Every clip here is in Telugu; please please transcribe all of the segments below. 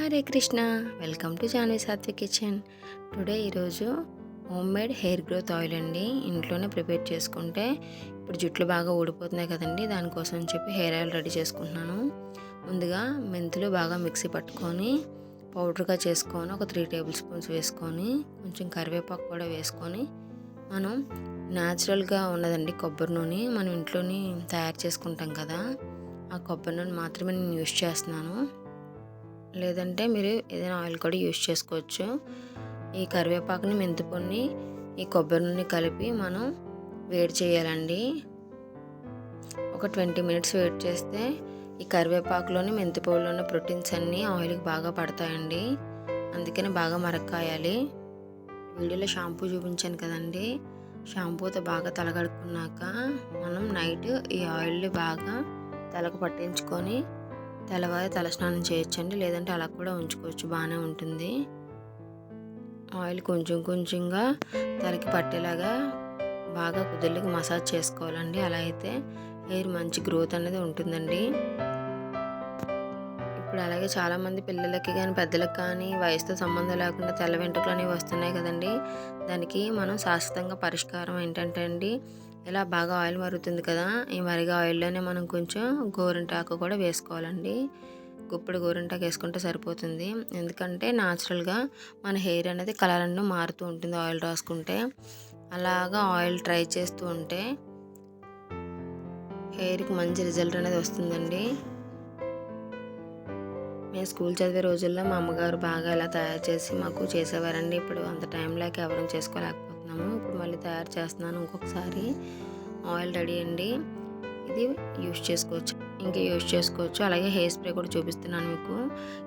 Hare Krishna. Welcome to Jahnavi Satvik kitchen. Today ఈరోజు home made hair growth oil అండి. ఇంట్లోనే ప్రిపేర్ చేసుకుంటే ఇప్పుడు జుట్లు బాగా ఊడిపోతున్నాయి కదండి. దానికోసం చెప్పి హెయిర్ ఆయిల్ రెడీ చేసుకుంటున్నాను. ముందుగా మెంతులు బాగా మిక్సీ పట్టుకొని పౌడర్గా చేసుకొని ఒక త్రీ టేబుల్ స్పూన్స్ వేసుకొని కొంచెం కరివేపాకు కూడా వేసుకొని మనం న్యాచురల్గా ఉన్నదండి కొబ్బరి నూనె. మనం ఇంట్లోని తయారు చేసుకుంటాం కదా. ఆ కొబ్బరి నూనె మాత్రమే నేను యూస్ చేస్తున్నాను. లేదంటే మీరు ఏదైనా ఆయిల్ కూడా యూస్ చేసుకోవచ్చు. ఈ కరివేపాకుని మెంతిపొడిని ఈ కొబ్బరి నూనె కలిపి మనం వేడి చేయాలండి. ఒక ట్వంటీ మినిట్స్ వేడి చేస్తే ఈ కరివేపాకులోని మెంతిపొడిలోని ప్రోటీన్స్ అన్నీ ఆయిల్కి బాగా పడతాయండి. అందుకని బాగా మరక్కాయాలి. వీడియోలో షాంపూ చూపించాను కదండి. షాంపూతో బాగా తలగడుకున్నాక మనం నైట్ ఈ ఆయిల్ని బాగా తలకు పట్టించుకొని తెల్లవారి తలస్నానం చేయొచ్చండి. లేదంటే అలా కూడా ఉంచుకోవచ్చు. బాగానే ఉంటుంది. ఆయిల్ కొంచెం కొంచెంగా తలకి పట్టేలాగా బాగా కుదిర్లకి మసాజ్ చేసుకోవాలండి. అలా అయితే హెయిర్ మంచి గ్రోత్ అనేది ఉంటుందండి. ఇప్పుడు అలాగే చాలామంది పిల్లలకి కానీ పెద్దలకు కానీ వయసుతో సంబంధం లేకుండా తెల్ల వెంట్రుకలు అనేవి వస్తున్నాయి కదండి. దానికి మనం శాశ్వతంగా పరిష్కారం ఏంటంటే అండి ఇలా బాగా ఆయిల్ మరుగుతుంది కదా ఈ మరిగా ఆయిల్లోనే మనం కొంచెం గోరింటాకు కూడా వేసుకోవాలండి. గుప్పుడు గోరింటాకు వేసుకుంటే సరిపోతుంది. ఎందుకంటే న్యాచురల్గా మన హెయిర్ అనేది కలర్ అన్నీ మారుతూ ఉంటుంది ఆయిల్ రాసుకుంటే. అలాగా ఆయిల్ ట్రై చేస్తూ ఉంటే హెయిర్కి మంచి రిజల్ట్ అనేది వస్తుందండి. మేము స్కూల్ చదివే రోజుల్లో మా అమ్మగారు బాగా ఇలా తయారు చేసి మాకు చేసేవారండి. ఇప్పుడు అంత టైం లేక చేసుకోలేక చేసుకోలేకపోతున్నాము ఇప్పుడు మళ్ళీ తయారు చేస్తున్నాను ఇంకొకసారి. ఆయిల్ రెడీ అండి. ఇది యూస్ చేసుకోవచ్చు. ఇంకా యూస్ చేసుకోవచ్చు. అలాగే హెయిర్ స్ప్రే కూడా చూపిస్తున్నాను మీకు.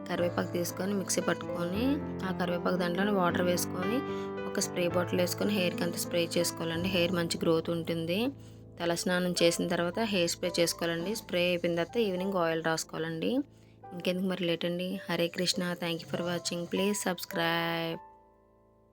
కరివేపాకు తీసుకొని మిక్సీ పట్టుకొని ఆ కరివేపాకు దాంట్లోనే వాటర్ వేసుకొని ఒక స్ప్రే బాటిల్ వేసుకొని హెయిర్కి అంత స్ప్రే చేసుకోవాలండి. హెయిర్ మంచి గ్రోత్ ఉంటుంది. తల స్నానం చేసిన తర్వాత హెయిర్ స్ప్రే చేసుకోవాలండి. స్ప్రే అయిపోయిన తర్వాత ఈవినింగ్ ఆయిల్ రాసుకోవాలండి. ఇంకెందుకు మరి లేట్ అండి? Hare Krishna. Thank you for watching. Please subscribe.